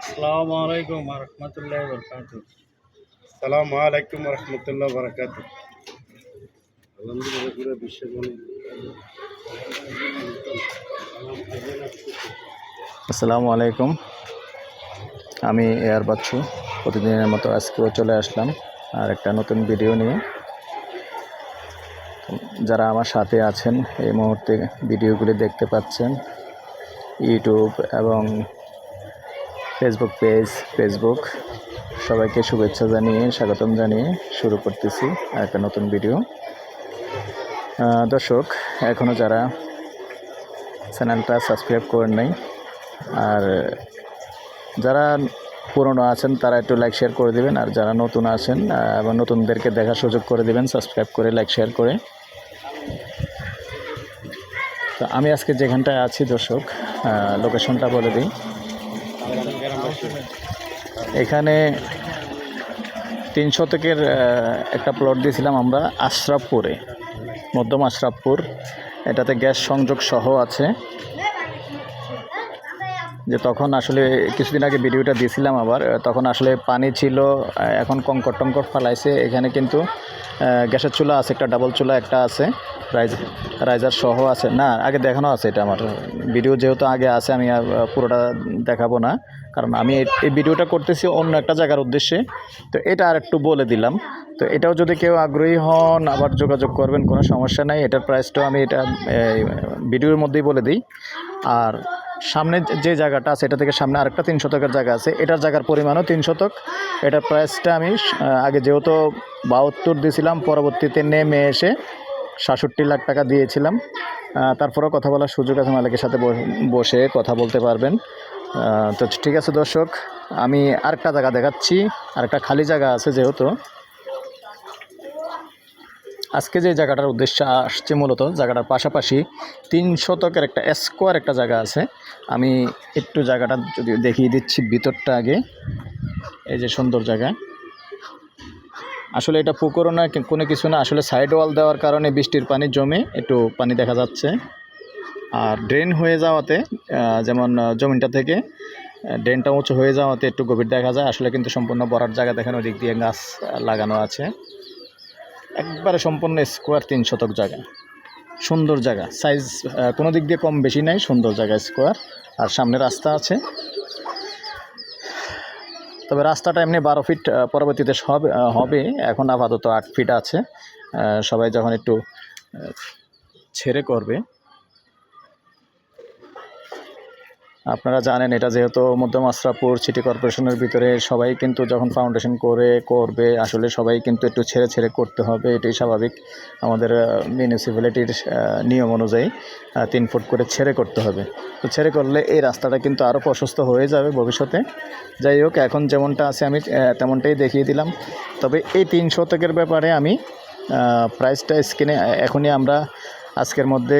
আসসালামু আলাইকুম রহমতুল্লাহ বরকাত সালাম আলাইকুম রহমতুল্লাহ বারাকাত আলহামদুলিল্লাহ পুরো বিশ্বের আসসালামু আলাইকুম। আমি এয়ার বাচ্চু প্রতিদিনের মতো আজকেও চলে আসলাম আর একটা নতুন ভিডিও নিয়ে। যারা আমার সাথে আছেন এই মুহূর্তে ভিডিওগুলি দেখতে পাচ্ছেন ইউটিউব এবং ফেসবুক পেজ ফেসবুক সবাইকে শুভেচ্ছা জানিয়ে, স্বাগতম জানিয়ে শুরু করতেছি একটা নতুন ভিডিও দর্শক এখনও যারা চ্যানেলটা সাবস্ক্রাইব করেন নাই, আর যারা পুরনো আছেন, তারা একটু লাইক শেয়ার করে দিবেন, আর যারা নতুন আছেন এবং নতুনদেরকে দেখার সুযোগ করে দেবেন সাবস্ক্রাইব করে লাইক শেয়ার করে। তো আমি আজকে যেখানটায় আছি, দর্শক লোকেশনটা বলে দিই। এখানে তিন শতকের একটা প্লট দিয়েছিলাম আমরা, আশরাফপুরে, মধ্যম আশরাফপুর। এটাতে গ্যাস সংযোগ সহ আছে। যে তখন আসলে কিছুদিন আগে ভিডিওটা দিয়েছিলাম আবার তখন আসলে পানি ছিল এখন কঙ্কর টঙ্কর ফালাইছে, এখানে কিন্তু গ্যাসের চুলা আছে, একটা ডাবল চুলা একটা আছে, রাইজ, রাইজার সহ আছে। না, আগে দেখানো আছে এটা আমার। ভিডিও যেহেতু আগে আছে, আমি পুরোটা দেখাবো না। কারণ আমি এই ভিডিওটা করতেছি অন্য একটা জায়গার উদ্দেশ্যে। তো এটা আর একটু বলে দিলাম। তো এটাও যদি কেউ আগ্রহী হন, আবার যোগাযোগ করবেন, কোনো সমস্যা নাই। এটার প্রাইসটাও আমি এটা ভিডিওর মধ্যেই বলে দিই। আর সামনে যে- জায়গাটা আছে, এটা থেকে সামনে আরেকটা তিন শতকের জায়গা আছে। এটার জায়গার পরিমাণও তিন শতক। এটার প্রাইসটা আমি আগে যেহেতু বাহাত্তর দিয়েছিলাম, পরবর্তীতে নেমে এসে সাতষট্টি লাখ টাকা দিয়েছিলাম। তারপরেও কথা বলার সুযোগ আছে, মালিকের সাথে বসে কথা বলতে পারবেন। তো ঠিক আছে দর্শক, আমি আরেকটা জায়গা দেখাচ্ছি। আরেকটা খালি জায়গা আছে যেহেতু। আজকে যে জায়গাটার উদ্দেশ্যে আসছে মূলত, জায়গাটার পাশাপাশি তিন শতকের একটা স্কোয়ার একটা জায়গা আছে। আমি একটু জায়গাটা যদি দেখিয়ে দিচ্ছি ভিতরটা আগে, এই যে সুন্দর জায়গা। আসলে এটা পুকুরও না কোনো কিছু না, আসলে সাইড ওয়াল দেওয়ার কারণে বৃষ্টির পানি জমে একটু পানি দেখা যাচ্ছে। আর ড্রেন হয়ে যাওয়াতে যেমন জমিনটা থেকে ড্রেনটা উঁচু হয়ে যাওয়াতে একটু গভীর দেখা যায়। আসলে কিন্তু সম্পূর্ণ বরার জায়গা দেখেন ওই দিক দিয়ে গাছ লাগানো আছে। একবারে সম্পূর্ণ স্কোয়ার তিন শতক জায়গা। সুন্দর জায়গা। সাইজ কোনো দিক দিয়ে কম বেশি নাই, সুন্দর জায়গা স্কোয়ার আর সামনে রাস্তা আছে। তবে রাস্তাটা এমনি বারো ফিট পরবর্তীতে সব হবে এখন আপাতত আট ফিট আছে। সবাই যখন একটু ছেড়ে করবে আপনারা জানেন, এটা যেহেতু মধ্যম আশরাফপুর সিটি কর্পোরেশনের ভিতরে সবাই কিন্তু যখন ফাউন্ডেশন করে, করবে, আসলে সবাই কিন্তু একটু ছেড়ে ছেড়ে করতে হবে, এটাই স্বাভাবিক। আমাদের মিউনিসিপ্যালিটির নিয়ম অনুযায়ী তিন ফুট করে ছেড়ে করতে হবে। তো ছেড়ে করলে এই রাস্তাটা কিন্তু আরও প্রশস্ত হয়ে যাবে ভবিষ্যতে। যাই হোক, এখন যেমনটা আছে, আমি তেমনটাই দেখিয়ে দিলাম। তবে এই তিন শতকের ব্যাপারে আমি প্রাইসটা স্ক্রিনে এখনই আমরা আজকের মধ্যে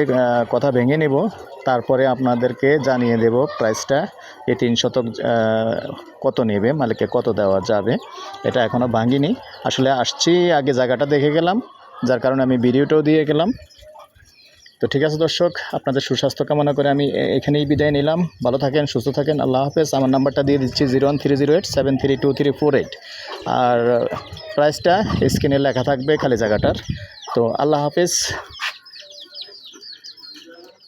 কথা ভেঙে নেব। তারপরে আপনাদেরকে জানিয়ে দেব প্রাইসটা এ তিন শতক কত নেবে, মালিককে কত দেওয়া যাবে, এটা এখনও ভাঙিনি। আসলে আসছি, আগে জায়গাটা দেখে গেলাম, যার কারণে আমি ভিডিওটাও দিয়ে গেলাম। তো ঠিক আছে দর্শক, আপনাদের সুস্বাস্থ্য কামনা করে আমি এখানেই বিদায় নিলাম। ভালো থাকেন, সুস্থ থাকেন, আল্লাহ হাফেজ। আমার নাম্বারটা দিয়ে দিচ্ছি zero one three zero eight, seven three two three four eight. আর প্রাইসটা স্ক্রিনে লেখা থাকবে খালি জায়গাটার। তো আল্লাহ হাফেজ।